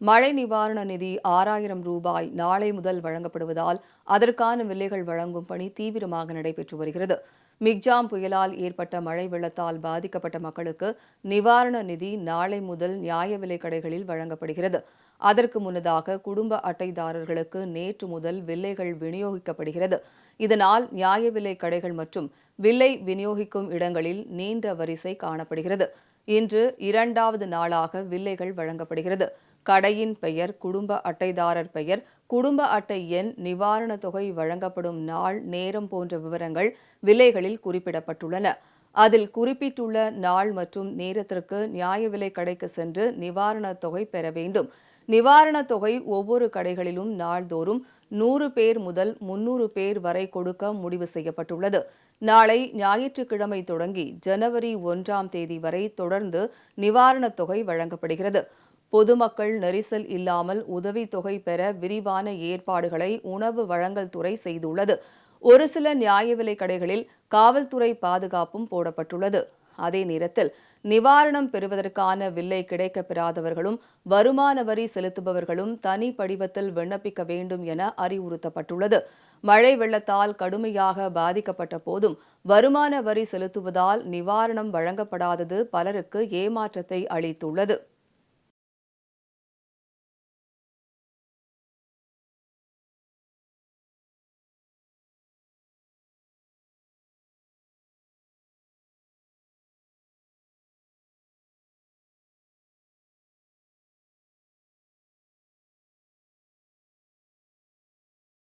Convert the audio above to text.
மழை நிவாரண நிதி ஆறாயிரம் ரூபாய் நாளை முதல் வழங்கப்படுவதால் அதற்கான வில்லைகள் வழங்கும் பணி தீவிரமாக நடைபெற்று வருகிறது. மிக்ஜாம் புயலால் ஏற்பட்ட மழை வெள்ளத்தால் பாதிக்கப்பட்ட மக்களுக்கு நிவாரண நிதி நாளை முதல் நியாய விலை கடைகளில் வழங்கப்படுகிறது. அதற்கு முன்னதாக குடும்ப அட்டைதாரர்களுக்கு நேற்று முதல் வில்லைகள் விநியோகிக்கப்படுகிறது. இதனால் நியாய விலை கடைகள் மற்றும் வில்லை விநியோகிக்கும் இடங்களில் நீண்ட வரிசை காணப்படுகிறது. இன்று இரண்டாவது நாளாக வில்லைகள் வழங்கப்படுகிறது. கடையின் பெயர் குடும்ப அட்டைதாரர் பெயர் குடும்ப அட்டை எண் நிவாரணத் தொகை வழங்கப்படும் நாள் நேரம் போன்ற விவரங்கள் விலைகளில் குறிப்பிடப்பட்டுள்ளன. அதில் குறிப்பிட்டுள்ள நாள் மற்றும் நேரத்திற்கு நியாய விலை கடைக்கு சென்று நிவாரணத் தொகை பெற வேண்டும். நிவாரணத் தொகை ஒவ்வொரு கடைகளிலும் நாள்தோறும் நூறு பேர் முதல் முன்னூறு பேர் வரை கொடுக்க முடிவு செய்யப்பட்டுள்ளது. நாளை ஞாயிற்றுக்கிழமை தொடங்கி ஜனவரி ஒன்றாம் தேதி வரை தொடர்ந்து நிவாரணத் தொகை வழங்கப்படுகிறது. பொதுமக்கள் நெரிசல் இல்லாமல் உதவித்தொகை பெற விரிவான ஏற்பாடுகளை உணவு வழங்கல் துறை செய்துள்ளது. ஒரு சில நியாய விலை கடைகளில் காவல்துறை பாதுகாப்பும் போடப்பட்டுள்ளது. அதே நேரத்தில் நிவாரணம் பெறுவதற்கான வில்லை கிடைக்கப் பெறாதவர்களும் வருமான வரி செலுத்துபவர்களும் தனி படிவத்தில் விண்ணப்பிக்க வேண்டும் என அறிவுறுத்தப்பட்டுள்ளது. மழை வெள்ளத்தால் கடுமையாக பாதிக்கப்பட்ட போதும் வருமான வரி செலுத்துவதால் நிவாரணம் வழங்கப்படாதது பலருக்கு ஏமாற்றத்தை அளித்துள்ளது.